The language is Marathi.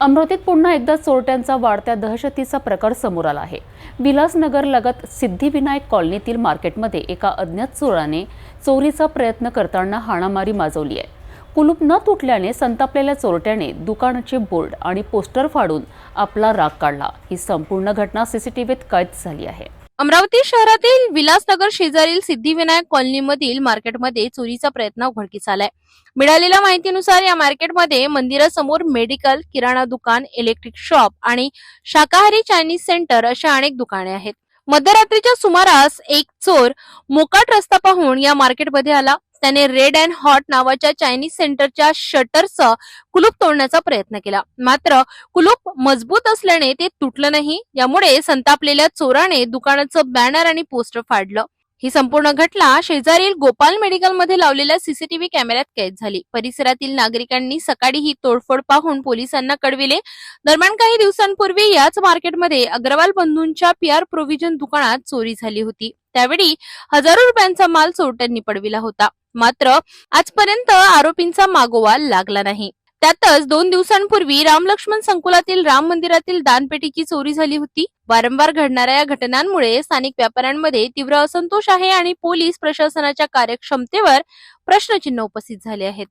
अमरावतीत पुन्हा एकदा चोरट्यांचा वाढत्या दहशतीचा प्रकार समोर आला आहे. विलासनगर लगत सिद्धिविनायक कॉलनीतील मार्केटमध्ये एका अज्ञात चोराने चोरीचा प्रयत्न करताना हाणामारी माजवली आहे. कुलूप न तुटल्याने संतापलेल्या चोरट्याने दुकानाचे बोर्ड आणि पोस्टर फाडून आपला राग काढला. ही संपूर्ण घटना सीसीटीव्हीत कैद झाली आहे. अमरावती शहरातील विलासनगर शेजारील सिद्धिविनायक कॉलनीमधील मार्केटमध्ये चोरीचा प्रयत्न उघडकीस आलाय. मिळालेल्या माहितीनुसार या मार्केटमध्ये मंदिरासमोर मेडिकल किराणा दुकान इलेक्ट्रिक शॉप आणि शाकाहारी चायनीज सेंटर अशा अनेक दुकाने आहेत. मध्यरात्रीच्या सुमारास एक चोर मोकाट रस्ता पाहून या मार्केटमध्ये आला. त्याने रेड अँड हॉट नावाच्या चायनीज सेंटरच्या शटरचं कुलूप तोडण्याचा प्रयत्न केला. मात्र कुलूप मजबूत असल्याने ते तुटलं नाही. यामुळे संतापलेल्या चोराने दुकानाचं बॅनर आणि पोस्टर फाडलं. ही संपूर्ण घटना शेजारील गोपाल मेडिकलमध्ये लावलेल्या सीसीटीव्ही कॅमेऱ्यात कैद झाली. परिसरातील नागरिकांनी सकाळी ही तोडफोड पाहून पोलिसांना कळविले. दरम्यान काही दिवसांपूर्वी याच मार्केटमध्ये अग्रवाल बंधूंच्या पी आर प्रोव्हिजन दुकानात चोरी झाली होती. त्यावेळी हजारो रुपयांचा माल चोरट्यांनी पडविला होता. मात्र आजपर्यंत आरोपींचा मागोवा लागला नाही. त्यातच दोन दिवसांपूर्वी रामलक्ष्मण संकुलातील राम मंदिरातील दानपेटीची चोरी झाली होती. वारंवार घडणाऱ्या या घटनांमुळे स्थानिक व्यापाऱ्यांमध्ये तीव्र असंतोष आहे आणि पोलीस प्रशासनाच्या कार्यक्षमतेवर प्रश्नचिन्ह उपस्थित झाले आहेत.